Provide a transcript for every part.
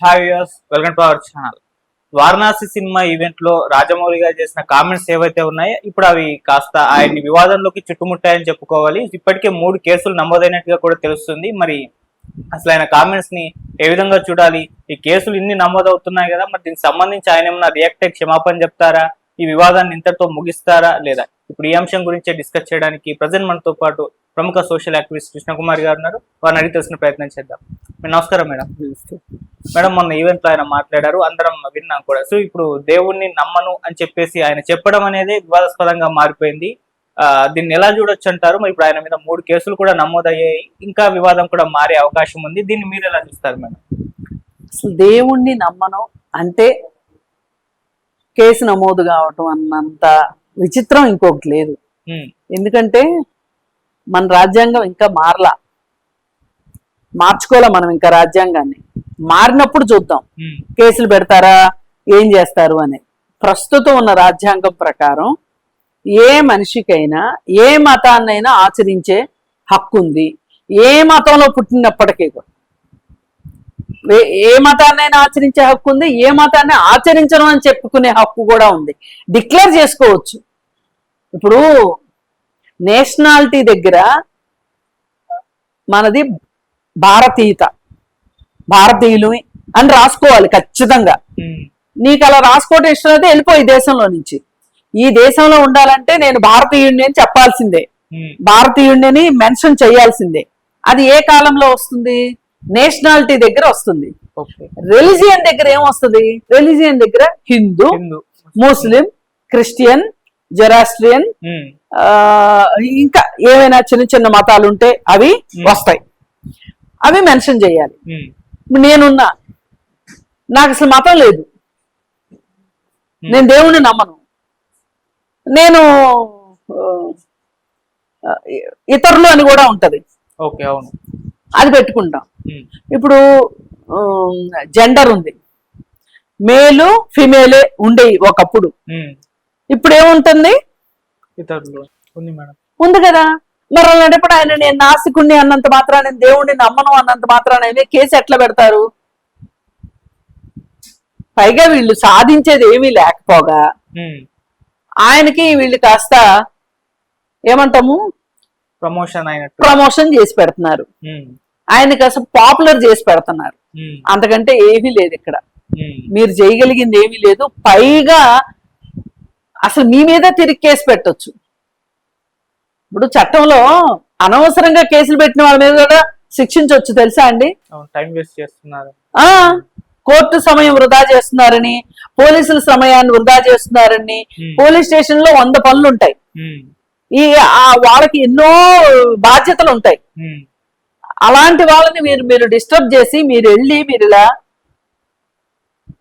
Hi viewers welcome to our channel Varanasi cinema ఈవెంట్లో రాజమౌళి గారు చేసిన కామెంట్స్ ఏవైతే ఉన్నాయో ఇప్పుడు అవి కాస్త ఆయన్ని వివాదంలోకి చుట్టుముట్టాయని చెప్పుకోవాలి. ఇప్పటికే మూడు కేసులు నమోదైనట్టుగా కూడా తెలుస్తుంది. మరి అసలు ఆయన కామెంట్స్ని ఏ విధంగా చూడాలి? ఈ కేసులు ఇన్ని నమోదవుతున్నాయి కదా మరి దీనికి సంబంధించి ఆయన ఏమన్నా రియాక్ట్ అయ్యి క్షమాపణ చెప్తారా? ఈ వివాదాన్ని ఇంతటితో ముగిస్తారా లేదా? ఇప్పుడు ఈ అంశం గురించే డిస్కస్ చేయడానికి ప్రజెంట్ మనతో పాటు ప్రముఖ సోషల్ యాక్టివిస్ట్ కృష్ణకుమార్ గారు ఉన్నారు. వారిని అడిగి తెలిసిన ప్రయత్నం చేద్దాం. నమస్కారం మేడం. మేడం మొన్న ఈవెంట్లో ఆయన మాట్లాడారు. అందరం విన్నాం కూడా. సో ఇప్పుడు దేవుణ్ణి నమ్మను అని చెప్పేసి ఆయన చెప్పడం అనేది వివాదాస్పదంగా మారిపోయింది. ఆ, దీన్ని ఎలా చూడొచ్చు అంటారు? మరి ఇప్పుడు ఆయన మీద మూడు కేసులు కూడా నమోదయ్యాయి. ఇంకా వివాదం కూడా మారే అవకాశం ఉంది. దీన్ని మీరు ఎలా చూస్తారు మేడం? అసలు దేవుణ్ణి నమ్మను అంటే కేసు నమోదు కావటం అన్నంత విచిత్రం ఇంకొకటి లేదు. ఎందుకంటే మన రాజ్యాంగం ఇంకా మారలా. మార్చుకోలే మనం ఇంకా రాజ్యాంగాన్ని? మారినప్పుడు చూద్దాం. కేసులు పెడతారా? ఏం చేస్తారు అని. ప్రస్తుతం ఉన్న రాజ్యాంగం ప్రకారం ఏ మనిషికైనా ఏ మతాన్నైనా ఆచరించే హక్కు ఉంది. ఏ మతంలో పుట్టినప్పటికీ కూడా. ఏ- ఏ మతాన్నైనా ఆచరించే హక్కు ఉంది ఏ మతాన్ని ఆచరించడం అని చెప్పుకునే హక్కు కూడా ఉంది. డిక్లేర్ చేసుకోవచ్చు. ఇప్పుడు నేషనాలిటీ దగ్గర మనది భారతీయత భారతీయులు అని రాసుకోవాలి ఖచ్చితంగా. నీకు అలా రాసుకోవటం ఇష్టం అయితే వెళ్ళిపోయి ఈ దేశంలో నుంచి. ఈ దేశంలో ఉండాలంటే నేను భారతీయుడిని అని చెప్పాల్సిందే. భారతీయుడిని మెన్షన్ చేయాల్సిందే. అది ఏ కాలంలో వస్తుంది? నేషనాలిటీ దగ్గర వస్తుంది. రిలిజియన్ దగ్గర ఏం వస్తుంది? రిలిజియన్ దగ్గర హిందూ ముస్లిం క్రిస్టియన్ జెరాస్ట్రియన్ ఇంకా ఏవైనా చిన్న చిన్న మతాలు ఉంటే అవి వస్తాయి. అవి మెన్షన్ చేయాలి. నేనున్నా. నాకు అసలు మతం లేదు. నేను దేవుణ్ణి నమ్మను. నేను ఇతరులు అని కూడా ఉంటది. అది పెట్టుకుంటాం. ఇప్పుడు జెండర్ ఉంది. మేలు ఫిమేలే ఉండేవి ఒకప్పుడు. ఇప్పుడు ఏముంటుంది ఉంది కదా? మరి అలాంటప్పుడు ఆయన నేను నాస్తికుణ్ణి అన్నంత మాత్రాన నేను దేవుణ్ణి నమ్మను అన్నంత మాత్రాన ఆయన కేసు ఎట్లా పెడతారు? పైగా వీళ్ళు సాధించేది ఏమీ లేకపోగా. ఆయనకి వీళ్ళు కాస్త ఏమంటాము? ప్రమోషన్ ప్రమోషన్ చేసి పెడుతున్నారు. ఉమ్, ఆయనకి అసలు పాపులర్ చేసి పెడుతున్నారు. అంతకంటే ఏమీ లేదు ఇక్కడ. మీరు చేయగలిగింది ఏమీ లేదు. పైగా అసలు మీ మీద తిరిగి కేసు పెట్టొచ్చు. ఇప్పుడు చట్టంలో అనవసరంగా కేసులు పెట్టిన వాళ్ళ మీద కూడా శిక్షించవచ్చు తెలుసా అండి? అవును టైం వేస్ట్ చేస్తున్నారు. ఆ కోర్టు సమయం వృధా చేస్తున్నారని పోలీసుల సమయాన్ని వృధా చేస్తున్నారని పోలీస్ స్టేషన్లో వంద పనులు ఉంటాయి ఈ వాళ్ళకి ఎన్నో బాధ్యతలు ఉంటాయి అలాంటి వాళ్ళని మీరు మీరు డిస్టర్బ్ చేసి మీరు వెళ్ళి మీరు ఇలా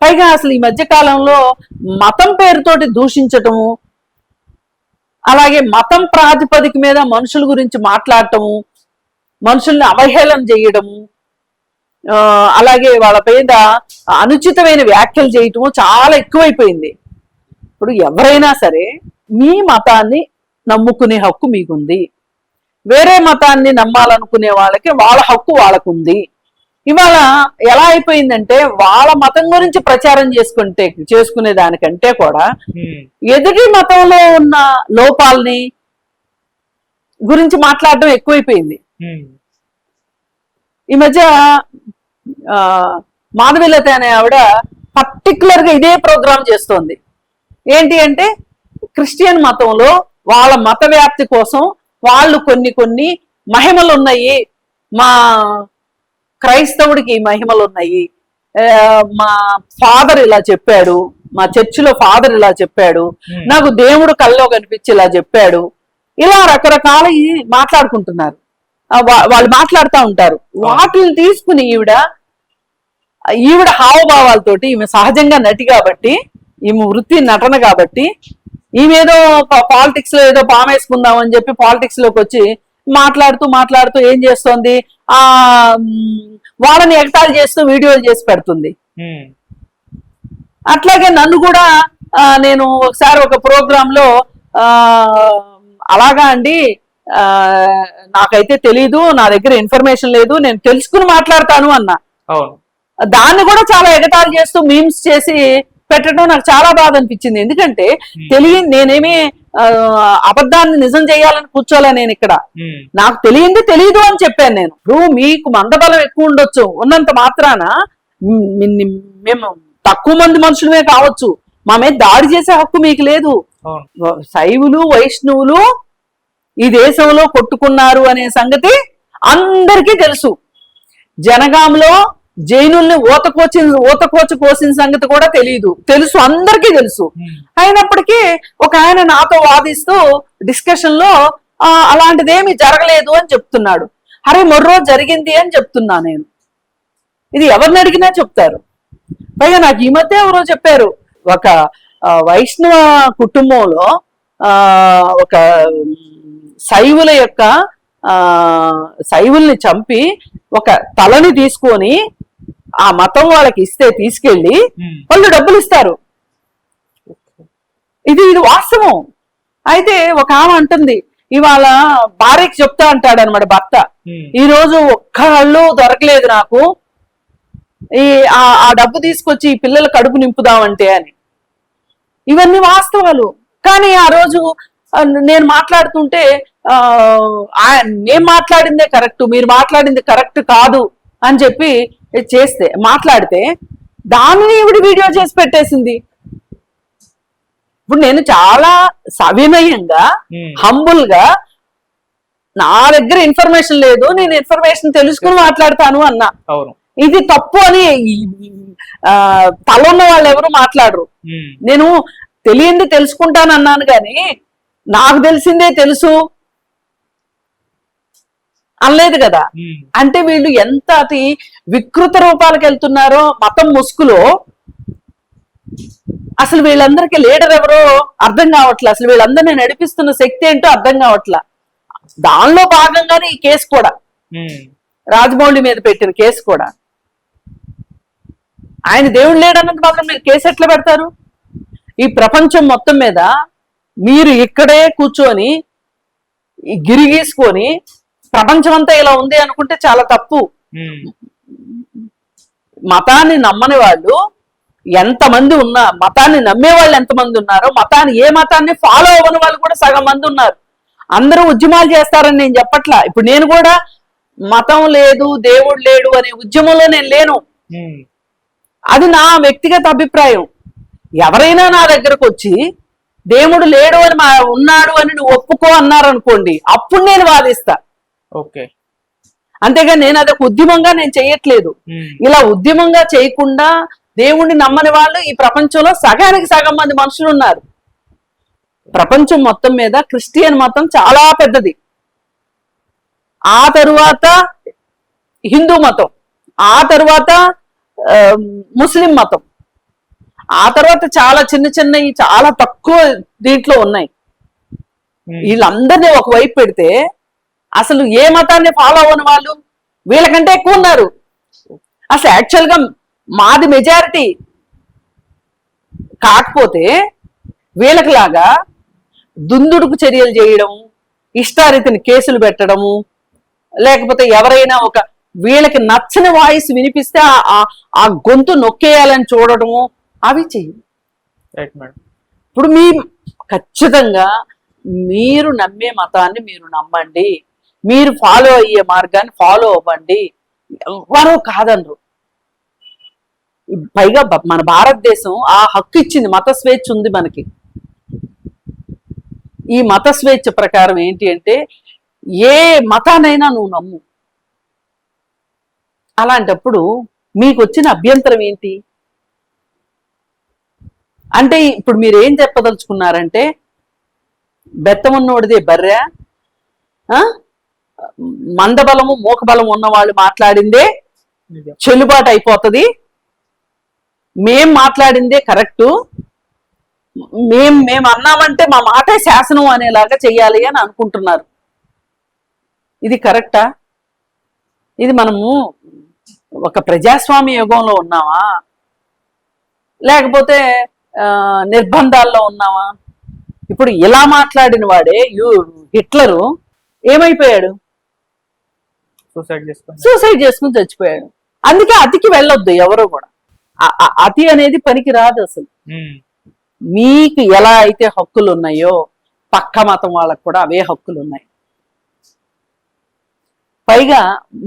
పైగా అసలు ఈ మధ్య కాలంలో మతం పేరుతోటి దూషించటము అలాగే మతం ప్రాతిపదిక మీద మనుషుల గురించి మాట్లాడటము మనుషుల్ని అవహేళన చేయడము అలాగే వాళ్ళ మీద అనుచితమైన వ్యాఖ్యలు చేయటము చాలా ఎక్కువైపోయింది. ఇప్పుడు ఎవరైనా సరే మీ మతాన్ని నమ్ముకునే హక్కు మీకుంది. వేరే మతాన్ని నమ్మాలనుకునే వాళ్ళకి వాళ్ళ హక్కు వాళ్ళకుంది. ఇవాళ ఎలా అయిపోయిందంటే వాళ్ళ మతం గురించి ప్రచారం చేసుకుంటే చేసుకునే దానికంటే కూడా ఎదుటి మతంలో ఉన్న లోపాలని గురించి మాట్లాడడం ఎక్కువైపోయింది. ఈ మధ్య ఆ, మాధవిలత అనే ఆవిడ పర్టికులర్గా ఇదే ప్రోగ్రామ్ చేస్తోంది. ఏంటి అంటే క్రిస్టియన్ మతంలో వాళ్ళ మత వ్యాప్తి కోసం వాళ్ళు కొన్ని కొన్ని మహిమలు ఉన్నాయి మా క్రైస్తవుడికి ఈ మహిమలు ఉన్నాయి. మా ఫాదర్ ఇలా చెప్పాడు మా చర్చిలో ఫాదర్ ఇలా చెప్పాడు ఉమ్, నాకు దేవుడు కల్లో కనిపించి ఇలా చెప్పాడు. ఇలా రకరకాల మాట్లాడుకుంటున్నారు. వాళ్ళు మాట్లాడుతూ ఉంటారు. వాటిని తీసుకుని ఈవిడ ఈవిడ హావభావాలతోటి ఈమె సహజంగా నటి కాబట్టి ఈమె వృత్తి నటన కాబట్టి ఈమె ఏదో పాలిటిక్స్లో ఏదో పామేసుకుందాం అని చెప్పి పాలిటిక్స్లోకి వచ్చి మాట్లాడుతూ మాట్లాడుతూ ఏం చేస్తోంది? ఆ వాళ్ళని ఎగతాళి చేస్తూ వీడియోలు చేసి పెడుతుంది. అట్లాగే నన్ను కూడా నేను ఒకసారి ఒక ప్రోగ్రామ్లో ఆ, అలాగా అండి ఆ, నాకైతే తెలీదు నా దగ్గర ఇన్ఫర్మేషన్ లేదు నేను తెలుసుకుని మాట్లాడతాను అన్నా. దాన్ని కూడా చాలా ఎగతాళి చేస్తూ మీమ్స్ చేసి పెట్టడం నాకు చాలా బాధ అనిపించింది. ఎందుకంటే తెలియ నేనేమి అబద్ధాన్ని నిజం చేయాలని కూర్చోలే నేను ఇక్కడ. నాకు తెలియంది తెలియదు అని చెప్పాను నేను. ఇప్పుడు మీకు మందబలం ఎక్కువ ఉండొచ్చు. ఉన్నంత మాత్రాన మేము తక్కువ మంది మనుషులమే కావచ్చు. మా మీద దాడి చేసే హక్కు మీకు లేదు. శైవులు వైష్ణవులు ఈ దేశంలో కొట్టుకున్నారు అనే సంగతి అందరికీ తెలుసు. జనగాంలో జైనుల్ని ఊతకోచి ఊతకోచి కోసిన సంగతి కూడా తెలియదు తెలుసు అందరికీ తెలుసు. ఉమ్, అయినప్పటికీ ఒక ఆయన నాతో వాదిస్తూ డిస్కషన్లో "ఆ, అలాంటిదేమీ జరగలేదు అని చెప్తున్నాడు. అరే మొర్రో జరిగింది అని చెప్తున్నా నేను. ఇది ఎవరిని అడిగినా చెప్తారు. పైగా నాకు ఈ మధ్య ఎవరో చెప్పారు. ఒక వైష్ణవ కుటుంబంలో ఆ ఒక శైవుల యొక్క ఆ శైవుల్ని చంపి ఒక తలని తీసుకొని ఆ మతం వాళ్ళకి ఇస్తే తీసుకెళ్ళి వాళ్ళు డబ్బులు ఇస్తారు. ఇది ఇది వాస్తవం. అయితే ఒక ఆమె అంటుంది ఇవాళ భార్యకి చెప్తా అంటాడు అనమాట భర్త ఈ రోజు ఒక్కళ్ళు దొరకలేదు నాకు. ఈ ఆ డబ్బు తీసుకొచ్చి ఈ పిల్లల కడుపు నింపుదామంటే అని. ఇవన్నీ వాస్తవాలు. కానీ ఆ రోజు నేను మాట్లాడుతుంటే ఆ ఆ- నేను మాట్లాడిందే కరెక్ట్ మీరు మాట్లాడింది కరెక్ట్ కాదు అని చెప్పి చేస్తే మాట్లాడితే దానిని ఇవిడి వీడియో చేసి పెట్టేసింది? ఇప్పుడు నేను చాలా సవినయంగా హంబుల్గా నా దగ్గర ఇన్ఫర్మేషన్ లేదు నేను ఇన్ఫర్మేషన్ తెలుసుకుని మాట్లాడతాను అన్నా. ఇది తప్పు అని ఆ, తల ఉన్న వాళ్ళు ఎవరు మాట్లాడరు. నేను తెలియంది తెలుసుకుంటాను అన్నాను కానీ నాకు తెలిసిందే తెలుసు అనలేదు కదా. అంటే వీళ్ళు ఎంత అతి వికృత రూపాలకు వెళ్తున్నారో మతం ముసుగులో అసలు వీళ్ళందరికీ లీడర్ ఎవరో అర్థం కావట్లే. అసలు వీళ్ళందరినీ నడిపిస్తున్న శక్తి ఏంటో అర్థం కావట్లే. దానిలో భాగంగానే ఈ కేసు కూడా. రాజమౌళి మీద పెట్టిన కేసు కూడా. ఆయన దేవుడు లేడన్నంత మాత్రం మీరు కేసు ఎట్లా పెడతారు? ఈ ప్రపంచం మొత్తం మీద మీరు ఇక్కడే కూర్చొని ఈ గిరి గీసుకొని ప్రపంచం అంతా ఇలా ఉంది అనుకుంటే చాలా తప్పు. మతాన్ని నమ్మని వాళ్ళు ఎంతమంది ఉన్నా మతాన్ని నమ్మే వాళ్ళు ఎంతమంది ఉన్నారో మతాన్ని ఏ మతాన్ని ఫాలో అవ్వని వాళ్ళు కూడా సగం మంది ఉన్నారు. అందరూ ఉద్యమాలు చేస్తారని నేను చెప్పట్లా. ఇప్పుడు నేను కూడా మతం లేదు దేవుడు లేడు అనే ఉద్యమంలో నేను లేను. అది నా వ్యక్తిగత అభిప్రాయం. ఎవరైనా నా దగ్గరకు వచ్చి దేవుడు లేడు అని మా ఉన్నాడు అని నువ్వు ఒప్పుకో అన్నారనుకోండి అప్పుడు నేను వాదిస్తా. ఓకే. అంతేగాని నేను అదొక ఉద్యమంగా నేను చేయట్లేదు. ఇలా ఉద్యమంగా చేయకుండా దేవుణ్ణి నమ్మని వాళ్ళు ఈ ప్రపంచంలో సగానికి సగం మంది మనుషులు ఉన్నారు. ప్రపంచం మొత్తం మీద క్రిస్టియన్ మతం చాలా పెద్దది. ఆ తరువాత హిందూ మతం ఆ తరువాత ముస్లిం మతం ఆ తర్వాత చాలా చిన్న చిన్నవి చాలా తక్కువ దీంట్లో ఉన్నాయి. వీళ్ళందరినీ ఒకవైపు పెడితే అసలు ఏ మతాన్ని ఫాలో అవ్వని వాళ్ళు? వీళ్ళకంటే ఎక్కువ ఉన్నారు. అసలు యాక్చువల్గా మాది మెజారిటీ కాకపోతే వీళ్ళకిలాగా దుందుడుకు చర్యలు చేయడం ఇష్టారీతిని కేసులు పెట్టడము లేకపోతే ఎవరైనా ఒక వీళ్ళకి నచ్చని వాయిస్ వినిపిస్తే ఆ- గొంతు నొక్కేయాలని చూడడము అవి చెయ్యి ఇప్పుడు మీ ఖచ్చితంగా మీరు నమ్మే మతాన్ని మీరు నమ్మండి. మీరు ఫాలో అయ్యే మార్గాన్ని ఫాలో అవ్వండి. ఎవరో కాదనరు. పైగా మన భారతదేశం ఆ హక్కు ఇచ్చింది మత స్వేచ్ఛ ఉంది మనకి. ఈ మత స్వేచ్ఛ ప్రకారం ఏంటి అంటే ఏ మతానైనా నువ్వు నమ్ము. అలాంటప్పుడు మీకు వచ్చిన అభ్యంతరం ఏంటి? అంటే ఇప్పుడు మీరు ఏం చెప్పదలుచుకున్నారంటే బెత్తమున్నోడిదే బర్రె మందబలము మూకబలం ఉన్న వాళ్ళు మాట్లాడిందే చెల్లుబాటు అయిపోతుంది. మేం మాట్లాడిందే కరెక్టు. మేం మేము అన్నామంటే మా మాటే శాసనం అనేలాగా చెయ్యాలి అని అనుకుంటున్నారు. ఇది కరెక్టా? ఇది మనము ఒక ప్రజాస్వామ్య యుగంలో ఉన్నామా? లేకపోతే నిర్బంధాల్లో ఉన్నామా? ఇప్పుడు ఇలా మాట్లాడిన వాడే యు హిట్లరు ఏమైపోయాడు? సూసైడ్ చేసుకుని. చచ్చిపోయాడు. అందుకే అతికి వెళ్ళొద్దు ఎవరు కూడా. అతి అనేది పనికి రాదు అసలు. మీకు ఎలా అయితే హక్కులు ఉన్నాయో పక్క మతం వాళ్ళకు కూడా అవే హక్కులు ఉన్నాయి. పైగా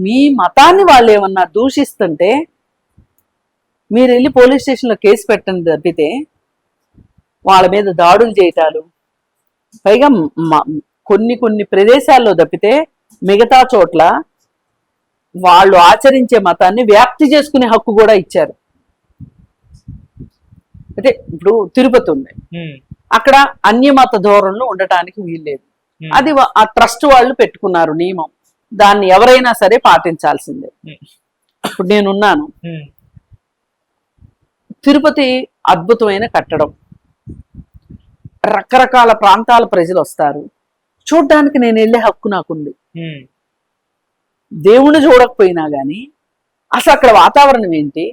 మీ మతాన్ని వాళ్ళు ఏమన్నా దూషిస్తుంటే మీరు వెళ్ళి పోలీస్ స్టేషన్లో కేసు పెట్టండి తప్పితే వాళ్ళ మీద దాడులు చేయటాలు పైగా కొన్ని కొన్ని ప్రదేశాల్లో తప్పితే మిగతా చోట్ల వాళ్ళు ఆచరించే మతాన్ని వ్యాప్తి చేసుకునే హక్కు కూడా ఇచ్చారు. అంటే ఇప్పుడు తిరుపతి ఉంది. అక్కడ అన్యమత ధోరణులు ఉండటానికి వీల్లేదు. అది ఆ ట్రస్ట్ వాళ్ళు పెట్టుకున్నారు నియమం. దాన్ని ఎవరైనా సరే పాటించాల్సిందే. ఇప్పుడు నేనున్నాను. తిరుపతి అద్భుతమైన కట్టడం. రకరకాల ప్రాంతాల ప్రజలు వస్తారు. చూడ్డానికి నేను వెళ్ళే హక్కు నాకుంది. దేవుణ్ణి చూడకపోయినా కానీ అసలు అక్కడ వాతావరణం ఏంటి?